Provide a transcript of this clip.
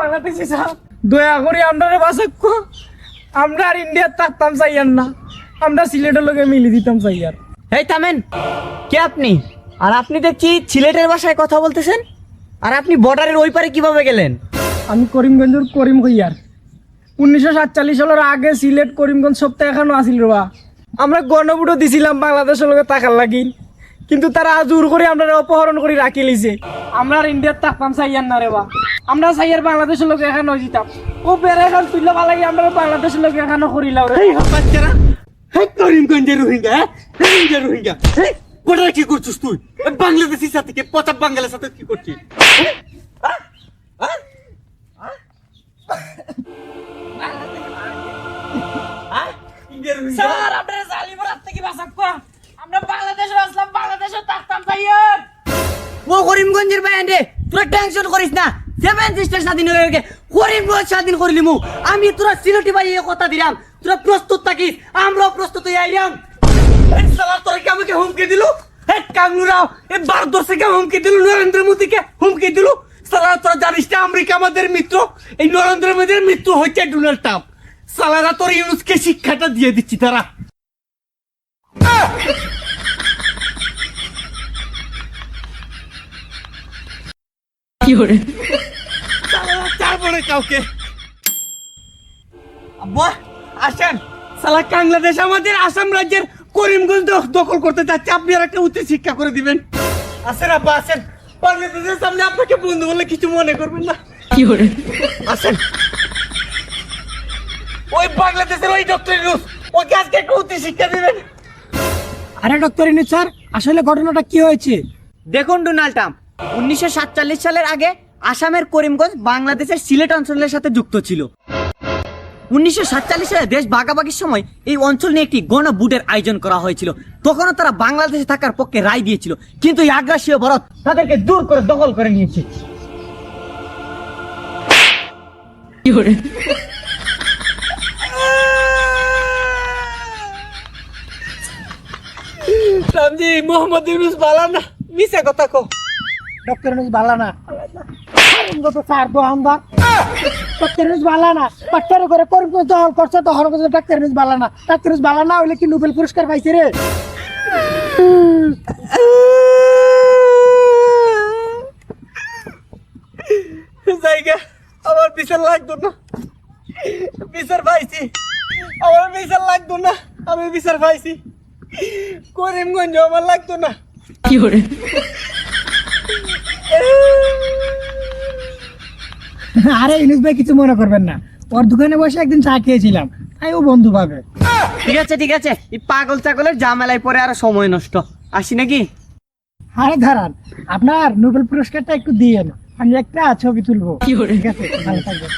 Bangladeshi sir দয়া করে আমরা বাসক্য আমরা আর ইন্ডিয়ার থাকতাম চাইয়ার না। আমরা সিলেটের লোকে মিলি দিতাম চাইয়ার। এই থামেন। কে আপনি? আর আপনি দেখছি সিলেটের ভাষায় কথা বলতেছেন। আর আপনি বর্ডারের ওই পারে কীভাবে গেলেন? আমি করিমগঞ্জের করিম হইয়ার। উনিশশো সাতচল্লিশ সালের আগে সিলেট করিমগঞ্জ সপ্তাহে এখনও আসিল রবা আমরা গণভোটও দিছিলাম বাংলাদেশের লোকে টাকার লাগি। কিন্তু তারা জোর করে আমরা অপহরণ করে রাখি লিছে। আমরা ইন্ডিয়ার থাকতাম চাইয়ার না রেবা আমরা চাইয়ার বাংলাদেশের লোকে এখানে দিতাম ও বেড়ে এখন তুললে ভালো লাগে আমরা বাংলাদেশের লোকে এখানে করিলাম রে। বাচ্চারা হ্যাঁ করিমগঞ্জের রোহিঙ্গা রোহিঙ্গা রোহিঙ্গা কোথায় কি করছিস তুই? বাংলাদেশের সাথে কি পচা বাঙালির সাথে কি করছিস? ইন্ডিয়ার রোহিঙ্গা? স্যার আপনারা জালিমরাত থেকে বাঁচাক আমরা আসলাম বাংলাদেশে থাকতাম ও করিমগঞ্জের তোরা টেনশন করিস না। সেভেন সিস্টার স্বাধীন হয়ে গেছে, করিমগঞ্জ স্বাধীন আমি তোরা সিলেটি ভাই এ কথা দিলাম, তোরা প্রস্তুত থাকিস, আমরাও প্রস্তুত হয়ে আইলাম। কি আমাকে হুমকি দিল? এই ভারতবর্ষকে হুমকি দিল? নরেন্দ্র মোদীকে হুমকি দিল? সালা তোরা জানিস না আমেরিকা আমাদের মিত্র? এই নরেন্দ্র মোদীর মিত্র হচ্ছে ডোনাল্ড ট্রাম্প। সালারা তোর ইউনুসকে শিক্ষাটা দিয়ে দিচ্ছি, তারা। তারপরে কাউকে। আব্বা আসেন। সালা বাংলাদেশ আমাদের আসাম রাজ্যের করিমগঞ্জ দখল করতে যাচ্ছে। আপনি আর একটা উচ্চ শিক্ষা করে দিবেন। আসেন আব্বা আসেন। বাংলাদেশের সামনে আপনাকে বন্ধু বলে কিছু মনে করবেন না। আসেন। ওই বাংলাদেশের ওই ডক্টর ইউনুস ওকে আজকে একটা উচ্চ শিক্ষা দিবেন। আরে ডক্টর ইনু স্যার আসলে ঘটনাটা কি হয়েছে? দেখুন ডোনাল্ড ট্রাম্প উনিশশো সাতচল্লিশ সালের আগে আসামের করিমগঞ্জ বাংলাদেশের সিলেট অঞ্চলের সাথে যুক্ত ছিল। উনিশশো সাতচল্লিশ সালে দেশ ভাগাভাগির সময় এই অঞ্চল নিয়ে একটি গণভোটের আয়োজন করা হয়েছিল। তখনও তারা বাংলাদেশে থাকার পক্ষে রায় দিয়েছিল। কিন্তু এই আগ্রাসীয় ভারত তাদেরকে দূর করে দখল করে নিয়েছে। রামজি মোহাম্মদ ইউনুস বালা না মিশা কথা কো ডক্টর ইনুস ভালো না। তো আমরা ভালো না। ডাক্তার করে করিমগঞ্জ দখল করছে দখল করছে ডাক্তার ভালো না। ডাক্তার ইনুস ভালো না হইলে কি নোবেল পুরস্কার পাইছে রে? জায়গা আমার বিচার লাগতো না। বিচার পাইছি। আমার বিচার লাগতো না। আমি বিচার পাইছি। করিমগঞ্জ আমার লাগতো না। আরে ইনুস ভাই কিছু মনে করবেন না। ওর দোকানে বসে একদিন চা খেয়েছিলাম। তাই ও বন্ধু পাবে। ঠিক আছে ঠিক আছে। এই পাগল চাগলের জামেলায় পরে আর সময় নষ্ট। আসি নাকি? আরে ধারান আপনার নোবেল পুরস্কারটা একটু দিয়ে আমি একটা ছবি তুলবো। ঠিক আছে ভালো থাকবেন।